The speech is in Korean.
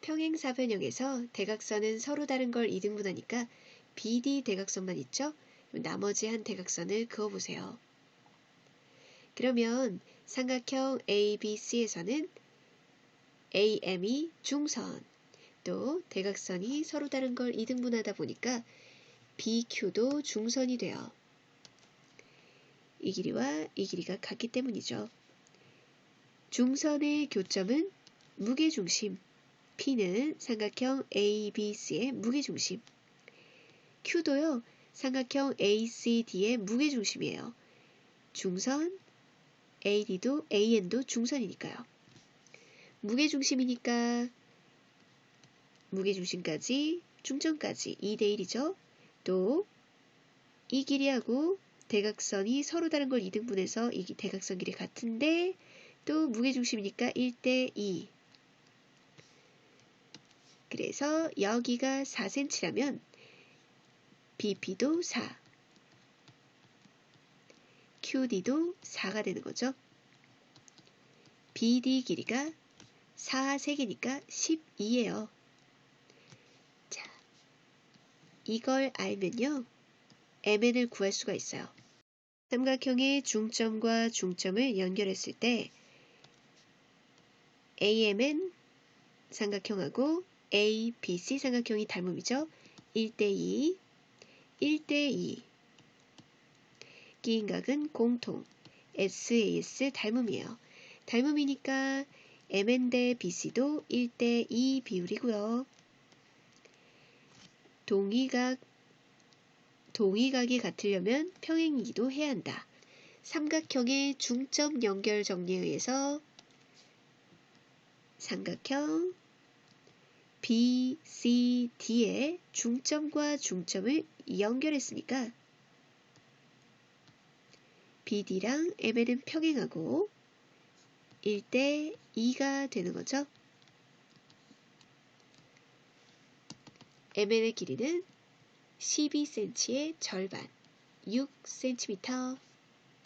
평행사변형에서 대각선은 서로 다른 걸 이등분하니까 BD 대각선만 있죠? 나머지 한 대각선을 그어보세요. 그러면 삼각형 ABC에서는 AM이 중선, 또 대각선이 서로 다른 걸 이등분하다 보니까 BQ도 중선이 돼요. 이 길이와 이 길이가 같기 때문이죠. 중선의 교점은 무게중심, P는 삼각형 ABC의 무게중심, Q도요, 삼각형 ACD의 무게중심이에요. 중선, AD도 AN도 중선이니까요. 무게중심이니까 무게중심까지 중점까지 2대1이죠. 또 이 길이하고 대각선이 서로 다른 걸 2등분해서 이 대각선 길이 같은데 또 무게중심이니까 1대2 그래서 여기가 4cm라면 BP도 4 QD도 4가 되는 거죠. BD 길이가 4 3개니까 12예요. 자, 이걸 알면요. MN을 구할 수가 있어요. 삼각형의 중점과 중점을 연결했을 때 AMN 삼각형하고 ABC 삼각형이 닮음이죠. 1대2, 1대2 기인각은 공통 SAS 닮음이에요. 닮음이니까 MN 대 BC도 1대2 비율이고요. 동의각 동의각이 같으려면 평행이기도 해야 한다. 삼각형의 중점 연결 정리에 의해서 삼각형 BCD의 중점과 중점을 연결했으니까 BD랑 MN은 평행하고 1대 2가 되는 거죠. MN의 길이는 12cm의 절반, 6cm.